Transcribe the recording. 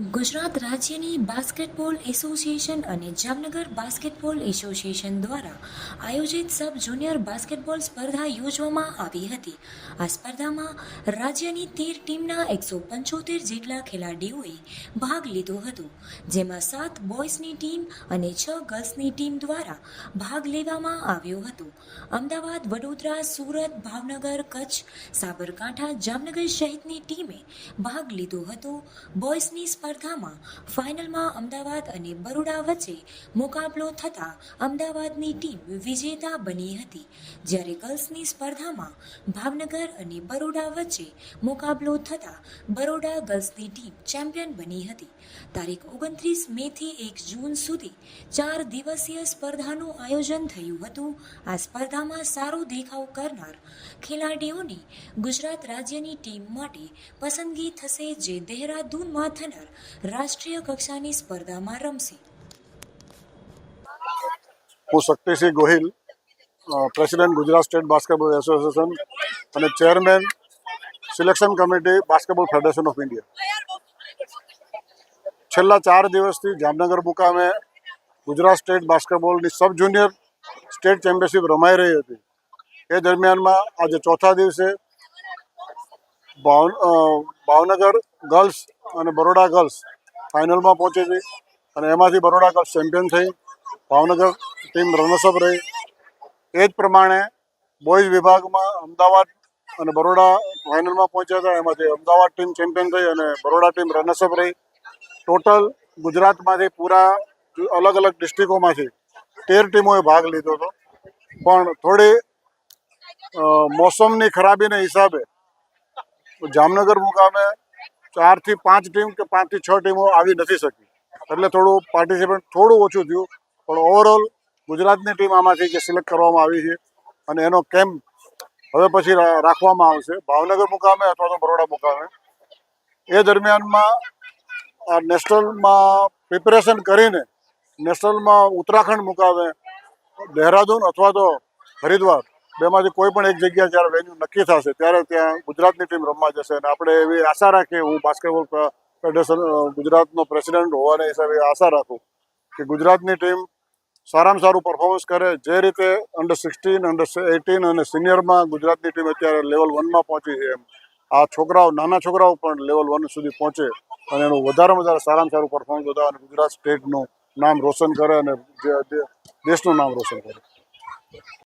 ગુજરાત રાજ્યની basketball association અને Jamnagar basketball association દ્વારા આયોજિત સબ જુનિયર બાસ્કેટબોલ સ્પર્ધા યોજવામાં આવી હતી. આ સ્પર્ધામાં રાજ્યની તેર ટીમના એકસો પંચોતેર જેટલા ખેલાડીઓએ ભાગ લીધો હતો, જેમાં સાત બોયઝની ટીમ અને છ ગર્લ્સની ટીમ દ્વારા ભાગ લેવામાં આવ્યો હતો. અમદાવાદ, વડોદરા, સુરત, ભાવનગર, કચ્છ, સાબરકાંઠા, જામનગર સહિતની ટીમે ભાગ લીધો હતો. બોયઝની સ્પર્ધામાં ફાઇનલમાં અમદાવાદ અને બરોડા વચ્ચે મુકાબલો થતાં અમદાવાદની ટીમ વિજેતા બની હતી. જ્યારે ગર્લ્સની સ્પર્ધામાં ભાવનગર અને બરોડા વચ્ચે મુકાબલો થતાં બરોડા ગર્લ્સની ટીમ ચેમ્પિયન બની હતી. તારીખ ઓગણત્રીસ મેથી એક જૂન સુધી ચાર દિવસીય સ્પર્ધાનું આયોજન થયું હતું. આ સ્પર્ધામાં સારો દેખાવ કરનાર ખેલાડીઓની ગુજરાત રાજ્યની ટીમ માટે પસંદગી થશે જે દહેરાદૂનમાં થનાર રાષ્ટ્રીય કક્ષાની સ્પર્ધામાં રમશે. હું Shaktisinh Gohil president Gujarat state basketball association અને chairman selection committee basketball federation of India. છેલ્લા ચાર દિવસથી જામનગર મુકામે ગુજરાત સ્ટેટ બાસ્કેટબોલની સબ જુનિયર સ્ટેટ ચેમ્પિયનશિપ રમાઈ રહી હતી. એ દરમિયાનમાં આજે ચોથા દિવસે ભાવ ભાવનગર ગર્લ્સ અને બરોડા ગર્લ્સ ફાઇનલમાં પહોંચી હતી અને એમાંથી બરોડા ગર્લ્સ ચેમ્પિયન થઈ, ભાવનગર ટીમ રનર્સઅપ રહી. એ જ પ્રમાણે બોયઝ વિભાગમાં અમદાવાદ અને બરોડા ફાઇનલમાં પહોંચ્યા હતા. એમાંથી અમદાવાદ ટીમ ચેમ્પિયન થઈ અને બરોડા ટીમ રનર્સઅપ રહી. ટોટલ ગુજરાતમાંથી પૂરા અલગ અલગ ડિસ્ટ્રિક્ટોમાંથી તેર ટીમોએ ભાગ લીધો હતો. પણ થોડી મોસમની ખરાબીના હિસાબે જામનગર મુકામે ચારથી પાંચ ટીમ કે પાંચથી છ ટીમો આવી નથી શકી. એટલે થોડું પાર્ટિસિપન્ટ થોડું ઓછું થયું, પણ ઓવરઓલ ગુજરાતની ટીમ આમાંથી જે સિલેક્ટ કરવામાં આવી છે અને એનો કેમ્પ હવે પછી રાખવામાં આવશે. ભાવનગર મુકામે અથવા તો બરોડા મુકામે. એ દરમિયાનમાં નેશનલમાં પ્રિપેરેશન કરીને નેશનલમાં ઉત્તરાખંડ મુકામે, દહેરાદૂન અથવા તો હરિદ્વાર બેમાંથી કોઈ પણ એક જગ્યા જ્યારે વેન્યુ નક્કી થશે, ત્યારે ત્યાં ગુજરાતની ટીમ રમવા જશે. અને આપણે એવી આશા રાખીએ, હું બાસ્કેટબોલ ફેડરેશન ગુજરાતનો પ્રેસિડેન્ટ હોવાના હિસાબે આશા રાખું કે ગુજરાતની ટીમ સારામાં સારું પરફોર્મન્સ કરે. જે રીતે અંડર સિક્સટીન અંડર એટીન અને સિનિયરમાં ગુજરાતની ટીમ અત્યારે લેવલ વનમાં પહોંચી છે એમ. આ છોકરાઓ, નાના છોકરાઓ પણ લેવલ વન સુધી પહોંચે અને એનું વધારેમાં વધારે સારામાં સારું પરફોર્મન્સ બતાવે અને ગુજરાત સ્ટેટનું નામ રોશન કરે અને દેશનું નામ રોશન કરે.